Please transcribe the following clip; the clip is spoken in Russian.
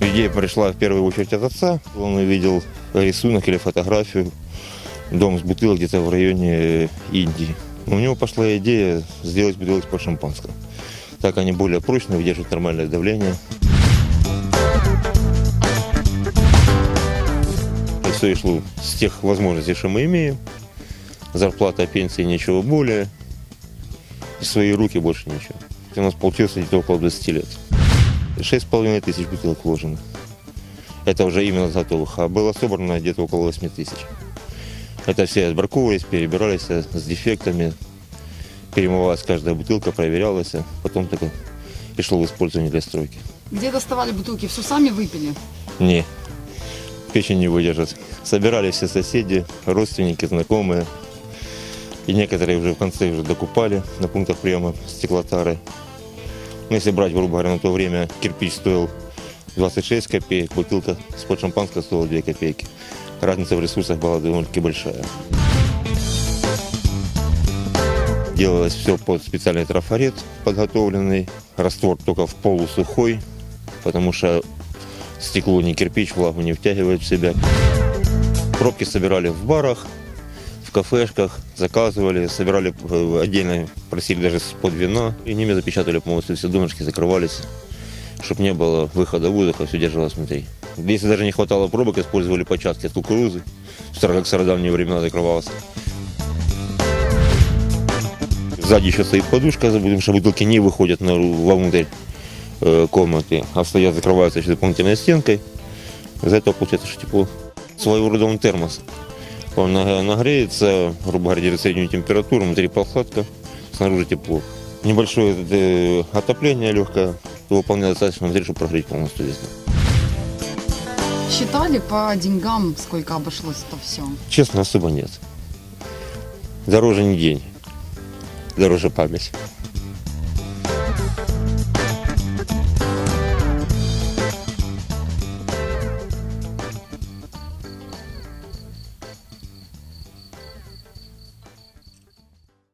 Идея пришла в первую очередь от отца. Он увидел рисунок или фотографию, дом с бутылок где-то в районе Индии. У него пошла идея сделать бутылки по шампанскому. Так они более прочные, выдерживают нормальное давление. Все шло с тех возможностей, что мы имеем. Зарплата, пенсии, ничего более. И свои руки больше ничего. У нас получилось где-то около 20 лет. Шесть с половиной тысяч бутылок вложено. Это уже именно готовых. А было собрано где-то около 8 тысяч. Это все отбраковывались, перебирались э, с дефектами. Перемывалась каждая бутылка, проверялась. а Потом только и шло в использование для стройки. Где доставали бутылки? Все сами выпили? Не, печень не выдержит. Собирали все соседи, родственники, знакомые. И некоторые уже в конце уже докупали на пунктах приема стеклотары. Ну, если брать, грубо говоря, на то время кирпич стоил 26 копеек, бутылка с-под шампанского стоила 2 копейки. Разница в ресурсах была довольно-таки большая. Делалось все под специальный трафарет подготовленный. Раствор только в полусухой, потому что стекло не кирпич, влагу не втягивает в себя. Пробки собирали в барах, в кафешках, заказывали, собирали э, отдельно, просили даже под вина, и ними запечатали полностью все донышки, закрывались, чтобы не было выхода воздуха, все держалось внутри. Если даже не хватало пробок, использовали початки от кукурузы, как стародавние времена закрывалось. Сзади еще стоит подушка, потому что бутылки не выходят нару- вовнутрь комнаты, а стоят, закрываются еще дополнительной стенкой. Из-за этого получается, что тепло. Своего рода он термос. Он наг- нагреется, грубо говоря, держит среднюю температуру, внутри прохладка, снаружи тепло. Небольшое э, отопление легкое, его вполне достаточно внутри, чтобы прогреть полностью дом. Считали по деньгам, сколько обошлось это все? Честно, особо нет. Дороже не день, дороже память.